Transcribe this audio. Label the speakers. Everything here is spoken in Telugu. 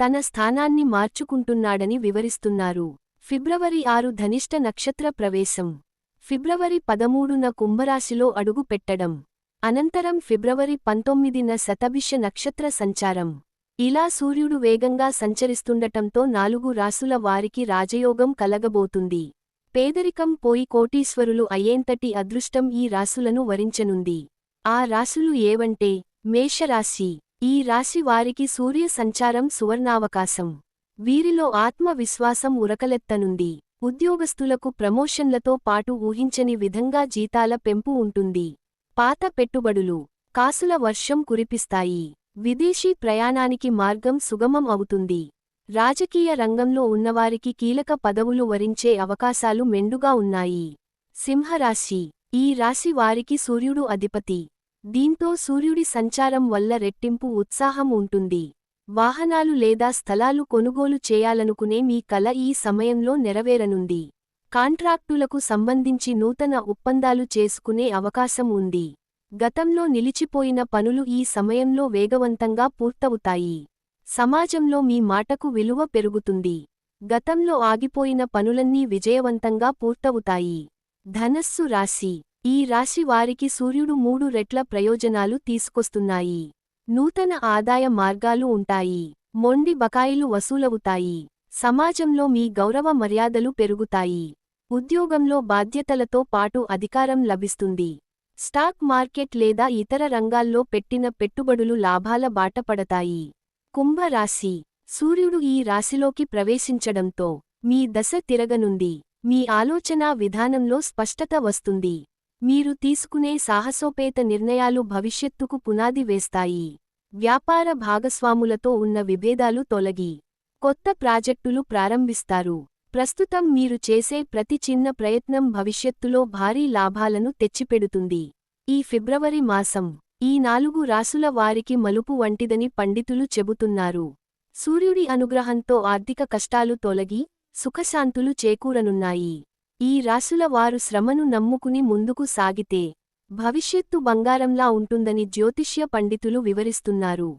Speaker 1: తన స్థానాన్ని మార్చుకుంటున్నాడని వివరిస్తున్నారు. ఫిబ్రవరి ఆరు ధనిష్ట నక్షత్ర ప్రవేశం. ఫిబ్రవరి పదమూడున కుంభరాశిలో అడుగు పెట్టడం. అనంతరం ఫిబ్రవరి పంతొమ్మిదిన శతభిష నక్షత్ర సంచారం. ఇలా సూర్యుడు వేగంగా సంచరిస్తుండటంతో నాలుగు రాసుల వారికి రాజయోగం కలగబోతుంది. పేదరికం పోయి కోటీశ్వరులు అయ్యేంతటి అదృష్టం ఈ రాసులను వరించనుంది. ఆ రాసులు ఏవంటే మేషరాశి ఈ రాశి వారికి సూర్య సంచారం సువర్ణావకాశం. వీరిలో ఆత్మవిశ్వాసం ఉరకలెత్తనుంది. ఉద్యోగస్తులకు ప్రమోషన్లతో పాటు ఊహించని విధంగా జీతాల పెంపు ఉంటుంది. పాత పెట్టుబడులు కాసుల వర్షం కురిపిస్తాయి. విదేశీ ప్రయాణానికి మార్గం సుగమం అవుతుంది. రాజకీయ రంగంలో ఉన్నవారికి కీలక పదవులు వరించే అవకాశాలు మెండుగా ఉన్నాయి. సింహరాశి ఈ రాశి వారికి సూర్యుడు అధిపతి. దీంతో సూర్యుడి సంచారం వల్ల రెట్టింపు ఉత్సాహం ఉంటుంది. వాహనాలు లేదా స్థలాలు కొనుగోలు చేయాలనుకునే మీ కల ఈ సమయంలో నెరవేరనుంది. కాంట్రాక్టులకు సంబంధించి నూతన ఒప్పందాలు చేసుకునే అవకాశం ఉంది. గతంలో నిలిచిపోయిన పనులు ఈ సమయంలో వేగవంతంగా పూర్తవుతాయి. సమాజంలో మీ మాటకు విలువ పెరుగుతుంది. గతంలో ఆగిపోయిన పనులన్నీ విజయవంతంగా పూర్తవుతాయి. ధనస్సు రాశి ఈ రాశి వారికి సూర్యుడు మూడు రెట్ల ప్రయోజనాలు తీసుకొస్తున్నాయి. నూతన ఆదాయ మార్గాలు ఉంటాయి. మొండి బకాయిలు వసూలవుతాయి. సమాజంలో మీ గౌరవ మర్యాదలు పెరుగుతాయి. ఉద్యోగంలో బాధ్యతలతో పాటు అధికారం లభిస్తుంది. స్టాక్ మార్కెట్ లేదా ఇతర రంగాల్లో పెట్టిన పెట్టుబడులు లాభాల బాటపడతాయి కుంభరాశి. సూర్యుడు ఈ రాశిలోకి ప్రవేశించడంతో మీ దశ తిరగనుంది. మీ ఆలోచనా విధానంలో స్పష్టత వస్తుంది. మీరు తీసుకునే సాహసోపేత నిర్ణయాలు భవిష్యత్తుకు పునాది వేస్తాయి. వ్యాపార భాగస్వాములతో ఉన్న విభేదాలు తొలగి కొత్త ప్రాజెక్టులు ప్రారంభిస్తారు. ప్రస్తుతం మీరు చేసే ప్రతి చిన్న ప్రయత్నం భవిష్యత్తులో భారీ లాభాలను తెచ్చిపెడుతుంది. ఈ ఫిబ్రవరి మాసం ఈ నాలుగు రాసుల వారికి మలుపు వంటిదని పండితులు చెబుతున్నారు. సూర్యుడి అనుగ్రహంతో ఆర్థిక కష్టాలు తొలగి సుఖశాంతులు చేకూరనున్నాయి. ఈ రాసుల వారు శ్రమను నమ్ముకుని ముందుకు సాగితే భవిష్యత్తు బంగారంలా ఉంటుందని జ్యోతిష్య పండితులు వివరిస్తున్నారు.